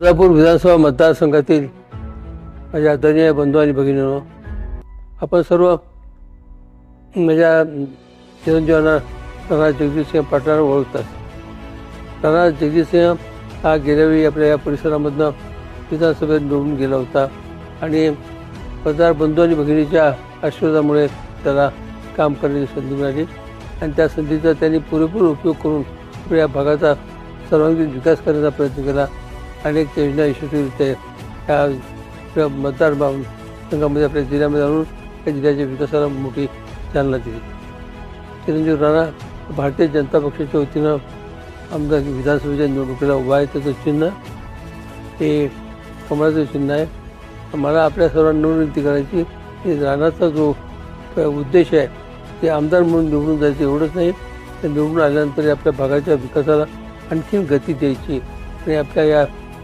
सोलापूर विधानसभा मतदारसंघातील माझ्या आदरणीय बंधू आणि भगिनींनो आपण सर्व माझ्या चिरंजीवांना राणा जगजितसिंह पाटलांना ओळखतात. राणा जगजितसिंह हा गेल्यावेळी आपल्या या परिसरामधनं विधानसभेत निवडून गेला होता आणि मतदार बंधू आणि भगिनीच्या आशीर्वादामुळे त्याला काम करण्याची संधी मिळाली आणि त्या संधीचा त्यांनी पुरेपूर उपयोग करून आपल्या या भागाचा सर्वांगीण विकास करण्याचा प्रयत्न केला. अनेक योजना यशस्वीरित्या या त्या मतदार संघामध्ये आपल्या जिल्ह्यामध्ये आणून या जिल्ह्याच्या विकासाला मोठी चालना दिली. चिरंजीव राणा भारतीय जनता पक्षाच्या वतीनं आमदार विधानसभेच्या निवडणुकीला उभा आहे. त्याचं चिन्ह हे कमळाचं चिन्ह आहे. मला आपल्या सर्वांना विनंती करायची. की राणाचा जो उद्देश आहे ते आमदार म्हणून निवडून जायचं एवढंच नाही. तर निवडून आल्यानंतर आपल्या भागाच्या विकासाला आणखीन गती द्यायची आणि आपल्या या